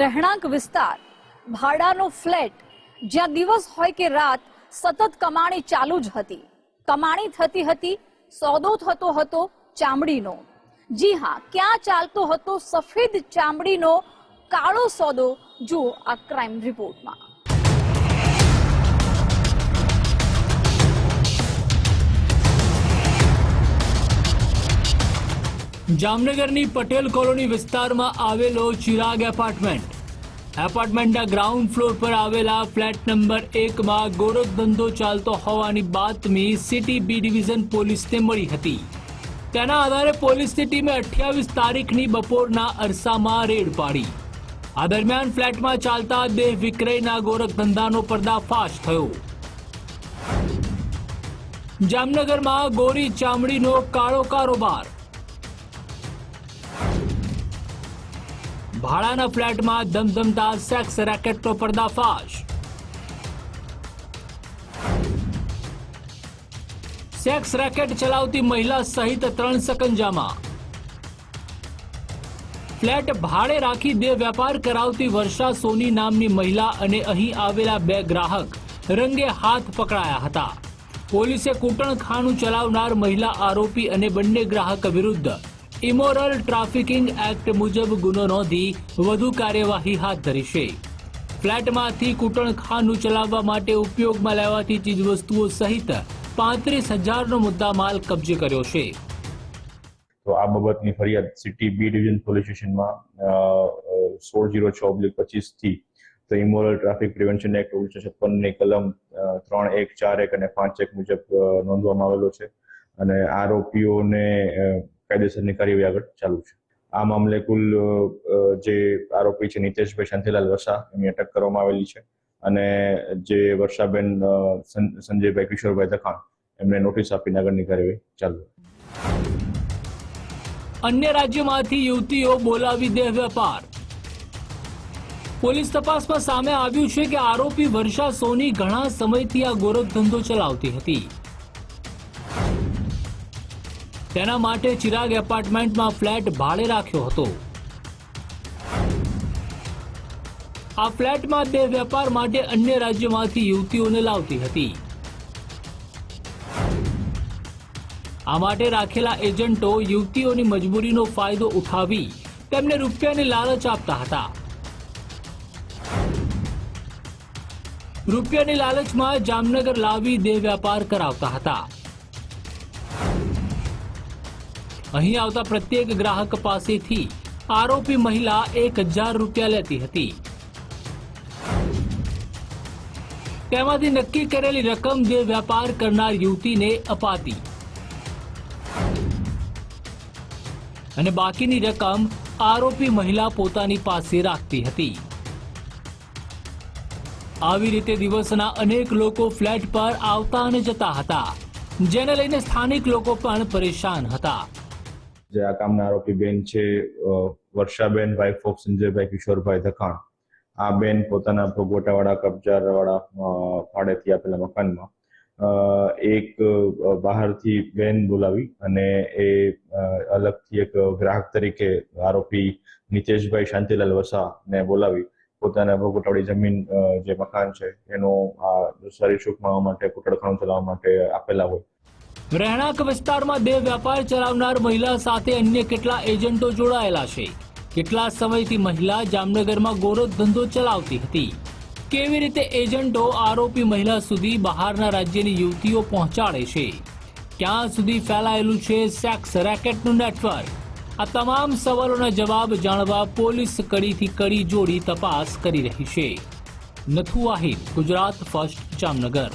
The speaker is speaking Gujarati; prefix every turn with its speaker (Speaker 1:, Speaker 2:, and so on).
Speaker 1: રહેણાંક વિસ્તાર, ભાડાનો ફ્લેટ, જ્યાં દિવસ હોય કે રાત સતત કમાણી ચાલુ જ હતી. કમાણી થતી હતી, સોદો થતો હતો ચામડીનો. જી હા, ક્યાં ચાલતો હતો સફેદ ચામડીનો કાળો સોદો? જુઓ આ ક્રાઇમ રિપોર્ટમાં.
Speaker 2: જામનગરની પટેલ કોલોની વિસ્તારમાં આવેલો ચિરાગ એપાર્ટમેન્ટ એપાર્ટમેન્ટના ગ્રાઉન્ડ ફ્લોર પર આવેલા ફ્લેટ નંબર એકમાં ગોરખ ધંધો ચાલતો હોવાની બાતમી સિટી બી ડિવિઝન પોલીસને મળી હતી. તેના આધારે પોલીસની ટીમે અઠ્યાવીસ તારીખની બપોરના અરસામાં રેડ પાડી. આ દરમિયાન ફ્લેટમાં ચાલતા દેહ વિક્રયના ગોરખ ધંધાનો પર્દાફાશ થયો. જામનગરમાં ગોરી ચામડીનો કાળો કારોબાર ભાડાના ફ્લેટમાં ધમધમતા સેક્સ રેકેટનો પર્દાફાશ. સેક્સ રેકેટ ચલાવતી મહિલા સહિત ત્રણ સકંજામાં. ફ્લેટ ભાડે રાખી દેહ વેપાર કરાવતી વર્ષા સોની નામની મહિલા અને અહીં આવેલા બે ગ્રાહક રંગે હાથ પકડાયા હતા. પોલીસે કૂટણખાનું ચલાવનાર મહિલા આરોપી અને બંને ગ્રાહક વિરુદ્ધ ઇમોરલ ટ્રાફિકિંગ એક્ટ મુજબ ગુનો નોંધી વધુ કાર્યવાહી હાથ ધરી છે. ફ્લેટમાંથી કૂટણખાનું ચલાવવા માટે ઉપયોગમાં લેવાતી ચીજવસ્તુઓ સહિત પાંત્રીસ હજારનો મુદ્દામાલ કબજે કર્યો છે.
Speaker 3: તો આ બાબતની ફરિયાદ સિટી બી ડિવિઝન પોલીસ સ્ટેશનમાં સોળ જીરો છ ઓબ્લિક પચીસથી તો ઇમોરલ ટ્રાફિક પ્રિવેન્શન એક્ટ ઓગણીસો છપ્પનની કલમ ત્રણ એક ચાર એક અને પાંચ એક મુજબ નોંધવામાં આવેલો છે. અને આરોપીઓને કાયદેસરની કાર્યવાહી આગળ ચાલુ છે. આ મામલે કુલ જે આરોપી છે નીતેશભાઈ શાંતિલાલ વસા એની અટક કરવામાં આવેલી છે. અને જે વર્ષાબેન સંજયભાઈ કિશોરભાઈ દખાણ એમને નોટિસ આપીને આગળની કાર્યવાહી ચાલુ
Speaker 2: અન્ય રાજ્યમાંથી યુવતીઓ બોલાવી દેહ વેપાર. પોલીસ તપાસમાં સામે આવ્યું છે કે આરોપી વર્ષા સોની ઘણા સમયથી આ ગોરખ ધંધો ચલાવતી હતી. તેના માટે ચિરાગ એપાર્ટમેન્ટમાં ફ્લેટ ભાડે રાખ્યો હતો. આ ફ્લેટમાં તે વેપાર માટે અન્ય રાજ્યોમાંથી યુવતીઓને લાવતી હતી. આ માટે રાખેલા એજન્ટો યુવતીઓની મજબૂરીનો ફાયદો ઉઠાવી તેમને રૂપિયાની લાલચ આપતા હતા. રૂપિયાની લાલચમાં જામનગર લાવી દેહ વ્યાપાર કરાવતા હતા. અહીં આવતા પ્રત્યેક ગ્રાહક પાસેથી આરોપી મહિલા એક હજાર રૂપિયા લેતી હતી. તેમાંથી નક્કી કરેલી રકમ જે વેપાર કરનાર યુવતીને અપાતી. અને બાકીની રકમ આરોપી મહિલા પોતાની પાસે રાખતી હતી. આવી રીતે દિવસના અનેક લોકો ફ્લેટ પર આવતા અને જતા હતા, જેને લઈને સ્થાનિક લોકો પણ પરેશાન હતા.
Speaker 3: જે આ કામના આરોપી બેન છે વર્ષાબેન વાઇફ ઓફ સંજયભાઈ કિશોરભાઈ ધખાણ. આ બેન પોતાના ભોગવટાવાળા, કબજાવાળા ભાડેથી આપેલા મકાનમાં. એક બહારથી બેન બોલાવી અને એ અલગથી એક ગ્રાહક તરીકે આરોપી નીતેશભાઈ શાંતિલાલ વસા ને બોલાવી પોતાના ભોગવટાવાળી જમીન જે મકાન છે, એનું, આ શરીર માણવા માટે કુટડખાણું ચલાવવા માટે આપેલા હોય.
Speaker 2: રહેણાંક વિસ્તારમાં દેહ વેપાર ચલાવનાર મહિલા સાથે અન્ય કેટલા એજન્ટો જોડાયેલા છે? કેટલા સમયથી મહિલા જામનગરમાં ગોરખ ધંધો ચલાવતી હતી? કેવી રીતે એજન્ટો આરોપી મહિલા સુધી બહારના રાજ્યની યુવતીઓ પહોંચાડે છે? ક્યાં સુધી ફેલાયેલું છે સેક્સ રેકેટનું નેટવર્ક? આ તમામ સવાલોના જવાબ જાણવા પોલીસ કડીથી કડી જોડી તપાસ કરી રહી છે. નથુ વાહિદ ગુજરાત, ફર્સ્ટ જામનગર.